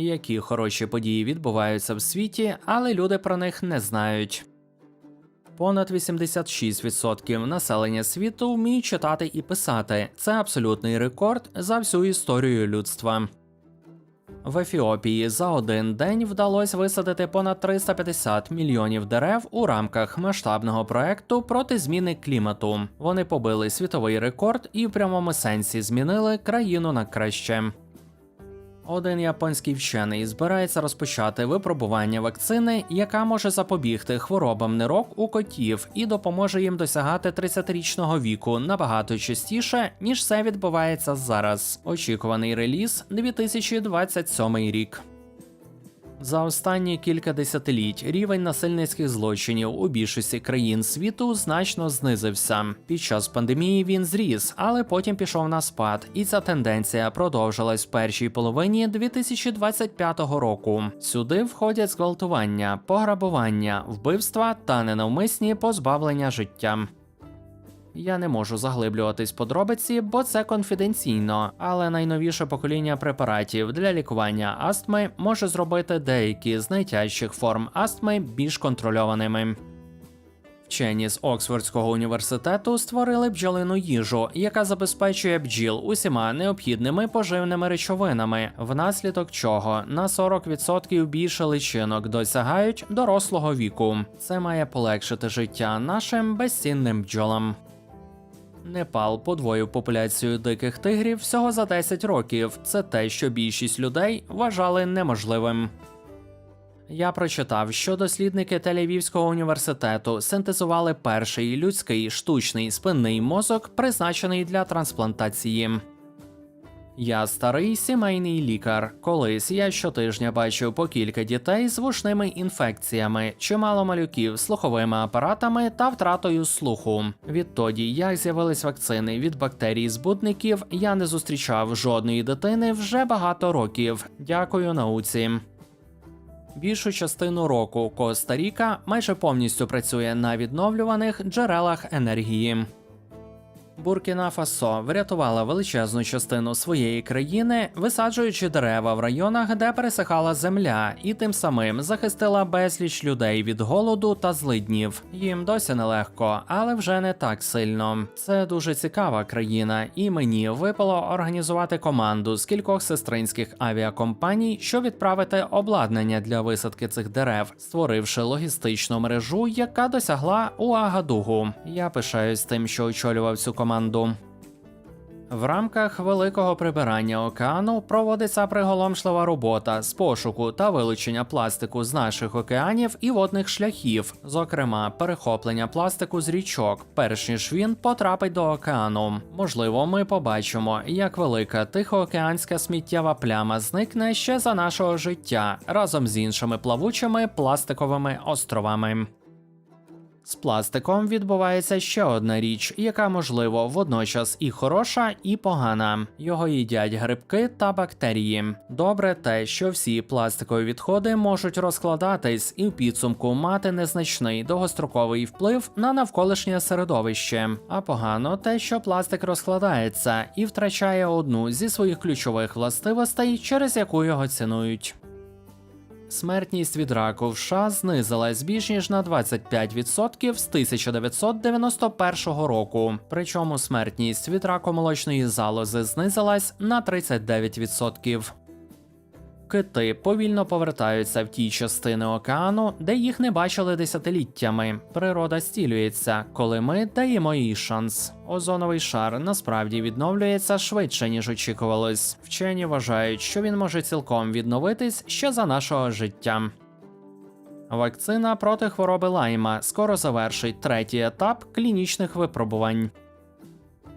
Які хороші події відбуваються в світі, але люди про них не знають. Понад 86% населення світу вміють читати і писати. Це абсолютний рекорд за всю історію людства. В Ефіопії за один день вдалося висадити понад 350 мільйонів дерев у рамках масштабного проекту проти зміни клімату. Вони побили світовий рекорд і в прямому сенсі змінили країну на краще. Один японський вчений збирається розпочати випробування вакцини, яка може запобігти хворобам нирок у котів і допоможе їм досягати 30-річного віку набагато частіше, ніж це відбувається зараз. Очікуваний реліз 2027 рік. За останні кілька десятиліть рівень насильницьких злочинів у більшості країн світу значно знизився. Під час пандемії він зріс, але потім пішов на спад, і ця тенденція продовжилась в першій половині 2025 року. Сюди входять зґвалтування, пограбування, вбивства та ненавмисні позбавлення життя. Я не можу заглиблюватись подробиці, бо це конфіденційно, але найновіше покоління препаратів для лікування астми може зробити деякі з найтяжчих форм астми більш контрольованими. Вчені з Оксфордського університету створили бджолину їжу, яка забезпечує бджіл усіма необхідними поживними речовинами, внаслідок чого на 40% більше личинок досягають дорослого віку. Це має полегшити життя нашим безцінним бджолам. Непал подвоїв популяцію диких тигрів всього за 10 років. Це те, що більшість людей вважали неможливим. Я прочитав, що дослідники Тель-Авівського університету синтезували перший людський штучний спинний мозок, призначений для трансплантації. Я старий сімейний лікар. Колись я щотижня бачив по кілька дітей з вушними інфекціями, чимало малюків слуховими апаратами та втратою слуху. Відтоді, як з'явились вакцини від бактерій збудників, я не зустрічав жодної дитини вже багато років. Дякую науці. Більшу частину року Коста-Ріка майже повністю працює на відновлюваних джерелах енергії. Буркіна Фасо врятувала величезну частину своєї країни, висаджуючи дерева в районах, де пересихала земля, і тим самим захистила безліч людей від голоду та злиднів. Їм досі нелегко, але вже не так сильно. Це дуже цікава країна, і мені випало організувати команду з кількох сестринських авіакомпаній, щоб відправити обладнання для висадки цих дерев, створивши логістичну мережу, яка досягла Уагадугу. Я пишаюсь тим, що очолював цю команду. В рамках великого прибирання океану проводиться приголомшлива робота з пошуку та вилучення пластику з наших океанів і водних шляхів, зокрема перехоплення пластику з річок, перш ніж він потрапить до океану. Можливо, ми побачимо, як велика тихоокеанська сміттєва пляма зникне ще за нашого життя разом з іншими плавучими пластиковими островами. З пластиком відбувається ще одна річ, яка можливо водночас і хороша, і погана. Його їдять грибки та бактерії. Добре те, що всі пластикові відходи можуть розкладатись і в підсумку мати незначний довгостроковий вплив на навколишнє середовище. А погано те, що пластик розкладається і втрачає одну зі своїх ключових властивостей, через яку його цінують. Смертність від раку в США знизилась більш ніж на 25% з 1991 року. Причому смертність від раку молочної залози знизилась на 39%. Кити повільно повертаються в ті частини океану, де їх не бачили десятиліттями. Природа стілюється, коли ми даємо їй шанс. Озоновий шар насправді відновлюється швидше ніж очікувалось. Вчені вважають, що він може цілком відновитись ще за нашого життя. Вакцина проти хвороби лайма скоро завершить третій етап клінічних випробувань.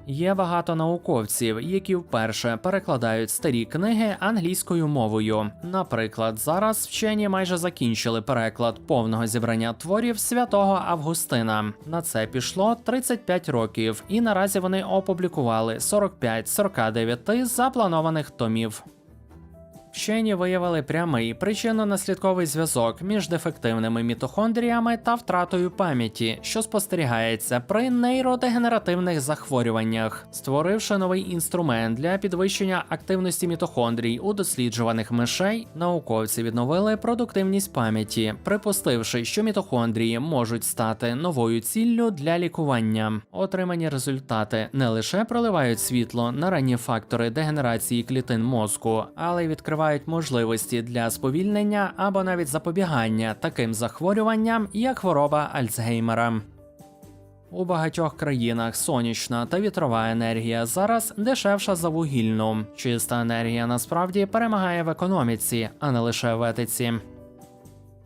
Є багато науковців, які вперше перекладають старі книги англійською мовою. Наприклад, зараз вчені майже закінчили переклад повного зібрання творів святого Августина. На це пішло 35 років, і наразі вони опублікували 45 з 49 запланованих томів. Вчені виявили прямий причинно-наслідковий зв'язок між дефективними мітохондріями та втратою пам'яті, що спостерігається при нейродегенеративних захворюваннях, створивши новий інструмент для підвищення активності мітохондрій у досліджуваних мишей, науковці відновили продуктивність пам'яті, припустивши, що мітохондрії можуть стати новою ціллю для лікування. Отримані результати не лише проливають світло на ранні фактори дегенерації клітин мозку, але й відкривають можливості для сповільнення або навіть запобігання таким захворюванням, як хвороба Альцгеймера. У багатьох країнах сонячна та вітрова енергія зараз дешевша за вугільну. Чиста енергія насправді перемагає в економіці, а не лише в етиці.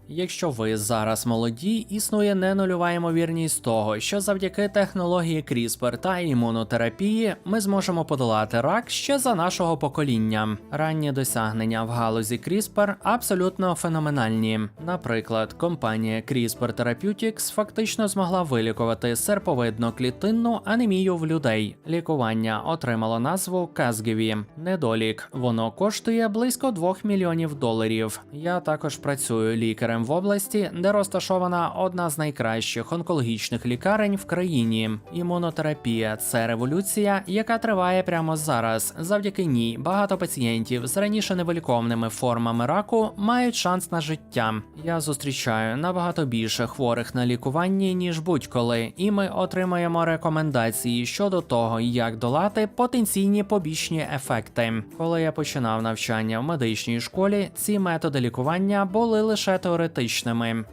Якщо ви зараз молоді, існує не нульова ймовірність того, що завдяки технології CRISPR та імунотерапії ми зможемо подолати рак ще за нашого покоління. Ранні досягнення в галузі CRISPR абсолютно феноменальні. Наприклад, компанія CRISPR Therapeutics фактично змогла вилікувати серповидно-клітинну анемію в людей. Лікування отримало назву Казгеві. Недолік воно коштує близько 2 мільйонів доларів. Я також працюю лікарем в області, де розташована одна з найкращих онкологічних лікарень в країні. Імунотерапія це революція, яка триває прямо зараз. Завдяки ній багато пацієнтів з раніше невиліковними формами раку мають шанс на життя. Я зустрічаю набагато більше хворих на лікуванні ніж будь-коли, і ми отримаємо рекомендації щодо того, як долати потенційні побічні ефекти. Коли я починав навчання в медичній школі, ці методи лікування були лише теоретичними.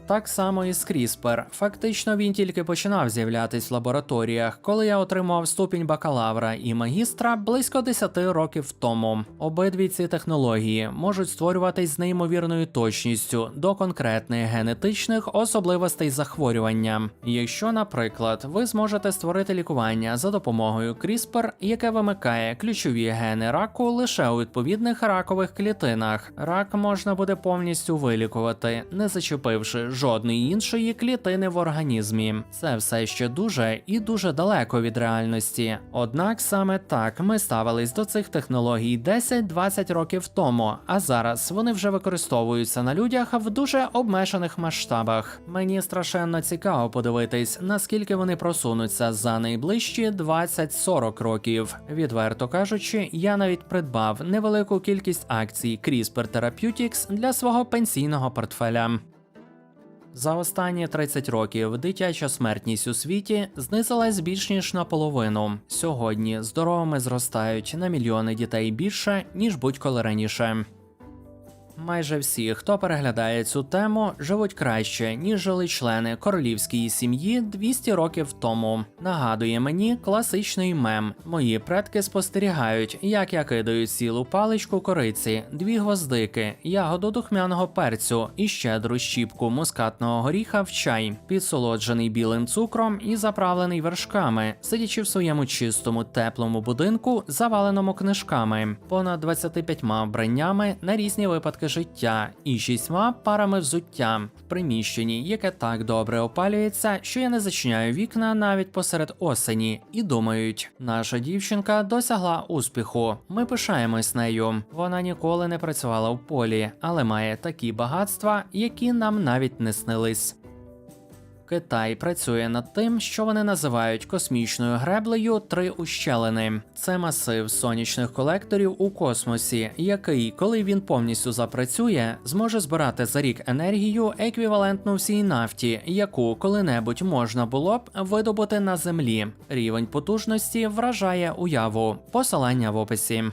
Так само і з CRISPR. Фактично він тільки починав з'являтись в лабораторіях, коли я отримав ступінь бакалавра і магістра близько 10 років тому. Обидві ці технології можуть створюватись з неймовірною точністю до конкретних генетичних особливостей захворювання. Якщо, наприклад, ви зможете створити лікування за допомогою CRISPR, яке вимикає ключові гени раку лише у відповідних ракових клітинах, рак можна буде повністю вилікувати, не зачепивши жодної іншої клітини в організмі. Це все ще дуже і дуже далеко від реальності. Однак саме так ми ставились до цих технологій 10-20 років тому, а зараз вони вже використовуються на людях в дуже обмежених масштабах. Мені страшенно цікаво подивитись, наскільки вони просунуться за найближчі 20-40 років. Відверто кажучи, я навіть придбав невелику кількість акцій CRISPR Therapeutics для свого пенсійного портфеля. За останні 30 років дитяча смертність у світі знизилась більш ніж наполовину. Сьогодні здоровими зростають на мільйони дітей більше ніж будь-коли раніше. Майже всі, хто переглядає цю тему, живуть краще, ніж жили члени королівської сім'ї 200 років тому. Нагадує мені класичний мем. Мої предки спостерігають, як я кидаю цілу паличку кориці, дві гвоздики, ягоду духмяного перцю і щедру щіпку мускатного горіха в чай, підсолоджений білим цукром і заправлений вершками, сидячи в своєму чистому теплому будинку, заваленому книжками, понад 25 вбраннями на різні випадки життя і шістьма парами взуття в приміщенні, яке так добре опалюється, що я не зачиняю вікна навіть посеред осені, і думають, наша дівчинка досягла успіху. Ми пишаємось нею. Вона ніколи не працювала в полі, але має такі багатства, які нам навіть не снились. Китай працює над тим, що вони називають космічною греблею три ущелини. Це масив сонячних колекторів у космосі, який, коли він повністю запрацює, зможе збирати за рік енергію еквівалентну всій нафті, яку коли-небудь можна було б видобути на землі. Рівень потужності вражає уяву. Посилання в описі.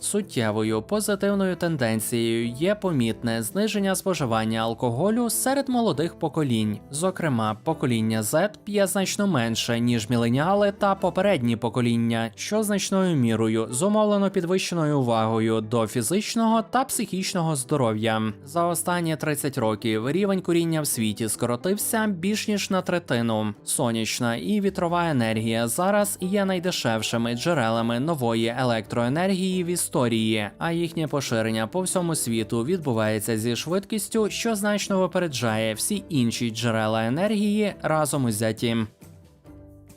Суттєвою позитивною тенденцією є помітне зниження споживання алкоголю серед молодих поколінь. Зокрема, покоління Z п'є значно менше ніж міленіали та попередні покоління, що значною мірою зумовлено підвищеною увагою до фізичного та психічного здоров'я. За останні 30 років рівень куріння в світі скоротився більш ніж на третину. Сонячна і вітрова енергія зараз є найдешевшими джерелами нової електроенергії в історії, а їхнє поширення по всьому світу відбувається зі швидкістю, що значно випереджає всі інші джерела енергії разом узяті.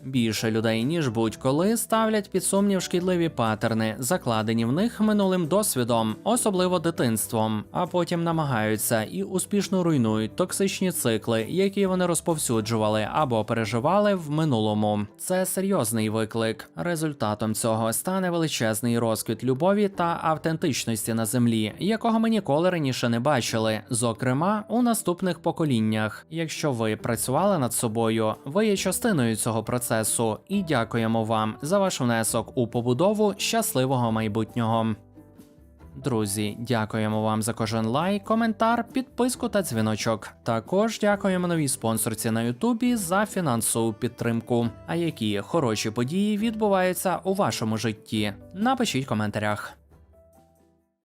Більше людей, ніж будь-коли, ставлять під сумнів шкідливі патерни, закладені в них минулим досвідом, особливо дитинством, а потім намагаються і успішно руйнують токсичні цикли, які вони розповсюджували або переживали в минулому. Це серйозний виклик. Результатом цього стане величезний розквіт любові та автентичності на землі, якого ми ніколи раніше не бачили, зокрема у наступних поколіннях. Якщо ви працювали над собою, ви є частиною цього процесу, і дякуємо вам за ваш внесок у побудову щасливого майбутнього. Друзі, дякуємо вам за кожен лайк, коментар, підписку та дзвіночок. Також дякуємо новій спонсорці на Ютубі за фінансову підтримку. А які хороші події відбуваються у вашому житті? Напишіть в коментарях.